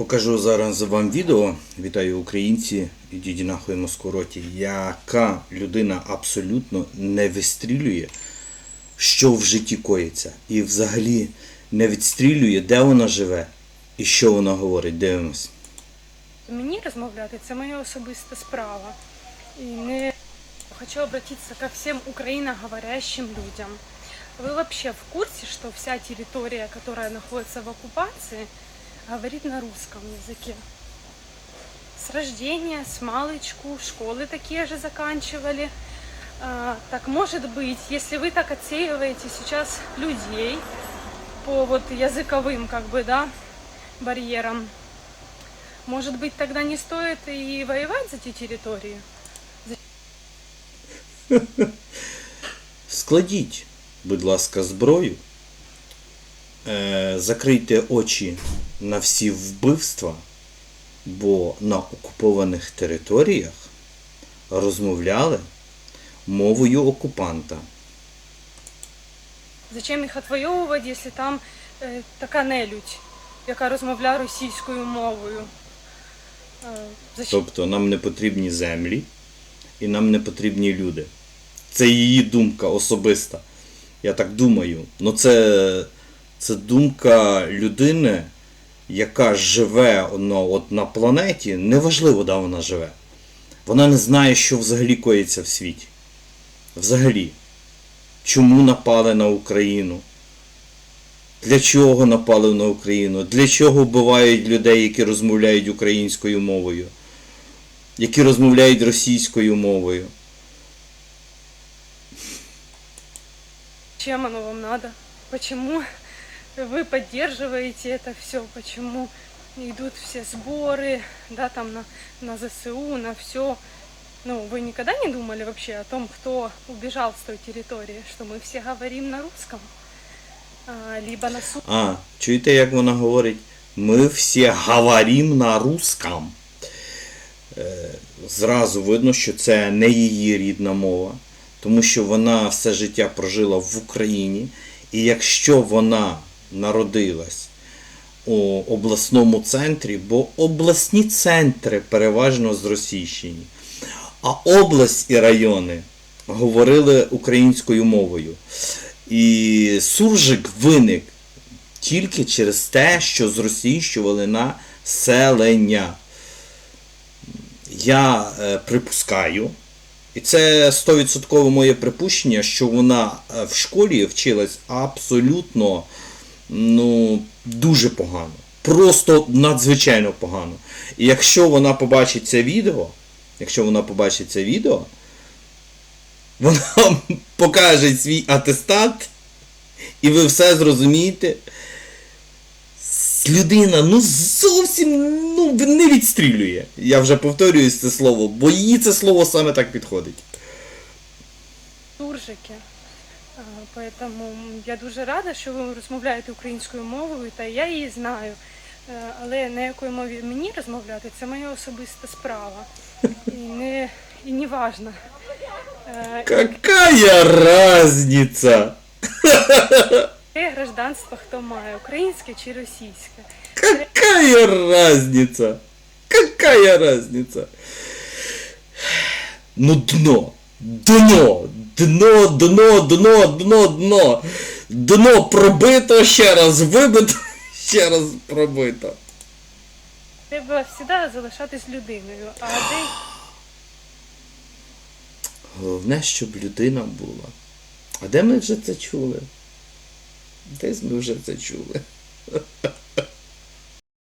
Покажу зараз вам відео. Вітаю українці, ідіть нахуй москороті, яка людина абсолютно не вистрілює, що в житті коїться. І взагалі не відстрілює, де вона живе і що вона говорить. Дивимось. Мені розмовляти це моя особиста справа. І не хочу обратиться ко всем украиноговорящим людям. Вы вообще в курсе, что вся территория, которая находится в оккупации, говорит на русском языке? С рождения, с малычку, школы такие же заканчивали. А, так может быть, если вы так отсеиваете сейчас людей по вот языковым как бы, да, барьерам, может быть, тогда не стоит и воевать за эти территории? Складіть, будь ласка, зброю, закрийте очі на всі вбивства, бо на окупованих територіях розмовляли мовою окупанта. Зачем їх отвоювати, якщо там е, така нелюдь, яка розмовляє російською мовою? Е, зачем? Тобто нам не потрібні землі і нам не потрібні люди. Це її думка особиста. Я так думаю. Ну це, це думка людини, яка живе ну, от на планеті, неважливо, де вона живе. Вона не знає, що взагалі коїться в світі. Взагалі. Чому напали на Україну? Для чого напали на Україну? Для чого вбивають людей, які розмовляють українською мовою? Які розмовляють російською мовою? Чем оно вам надо? Почему вы поддерживаете это все? Почему идут все сборы, да, там на, на ЗСУ, на все? Ну, вы никогда не думали вообще о том, кто убежал с той территории, что мы все говорим на русском? А, либо на су... А, чуєте, як вона говорить? Ми всі говорим на русском. Е, Зразу видно, що це не її рідна мова, тому що вона все життя прожила в Україні. І якщо вона народилась у обласному центрі, бо обласні центри переважно зросійщені, а область і райони говорили українською мовою. І суржик виник тільки через те, що зросійщували населення. Я е, припускаю, і це 100% моє припущення, що вона е, в школі вчилась абсолютно ну, дуже погано. Просто надзвичайно погано. І якщо вона побачить це відео, якщо вона побачить це відео, вона покаже свій атестат, і ви все зрозумієте. Людина ну зовсім ну, не відстрілює. Я вже повторюю це слово, бо їй це слово саме так підходить. суржики. Поэтому я дуже рада, що ви розмовляєте українською мовою, та я її знаю. Е, Але на якої мові мені розмовляти, це моя особиста справа. І не, і не важно. Е, Какая разница? Яке гражданство хто має, українське чи російське. Какая разница? Какая разница? Ну дно. Дно. Дно, дно, дно, дно, дно. Дно пробито, ще раз вибито, ще раз пробито. Треба завжди залишатись людиною, а де Головне, щоб людина була. А де ми вже це чули? Десь ми вже це чули.